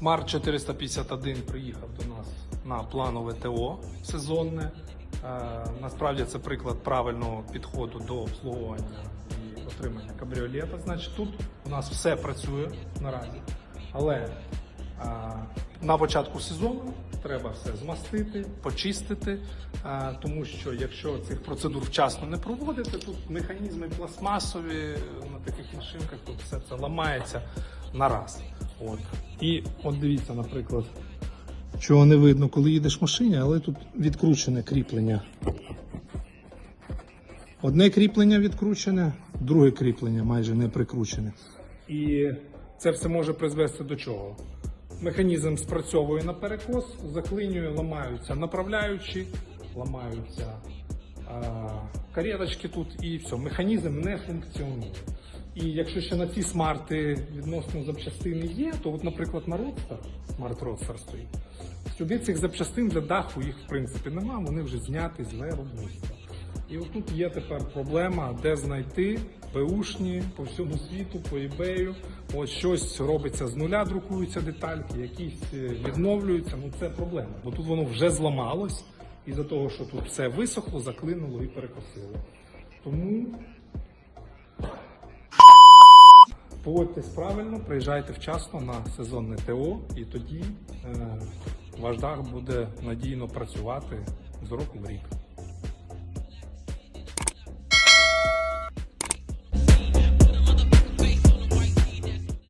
Смарт 451 приїхав до нас на планове ТО сезонне. Е, Насправді це приклад правильного підходу до обслуговування і отримання кабріолета. Значить, тут у нас все працює наразі, але е, на початку сезону треба все змастити, почистити, е, тому що якщо цих процедур вчасно не проводити, тут механізми пластмасові на таких машинках, тут все це ламається на раз. От. І от дивіться, наприклад, чого не видно, коли їдеш в машині, але тут відкручене кріплення. Одне кріплення відкручене, друге кріплення майже не прикручене. І це все може призвести до чого? Механізм спрацьовує на перекос, заклинює, ламаються направляючі, ламаються а, кареточки тут і все. Механізм не функціонує. І якщо ще на ці смарти відносно запчастини є, то, от, наприклад, на Roadster, смарт Roadster стоїть. Сюди цих запчастин для даху їх в принципі нема, вони вже зняті з виробництва. І отут є тепер проблема, де знайти беушні по всьому світу, по eBay. Ось щось робиться з нуля, друкуються детальки, якісь е, відновлюються. Ну це проблема, бо тут воно вже зламалось із-за того, що тут все висохло, заклинуло і перекосило. Тому поводьтесь правильно, приїжджайте вчасно на сезонне ТО, і тоді е, ваш дах буде надійно працювати з року в рік.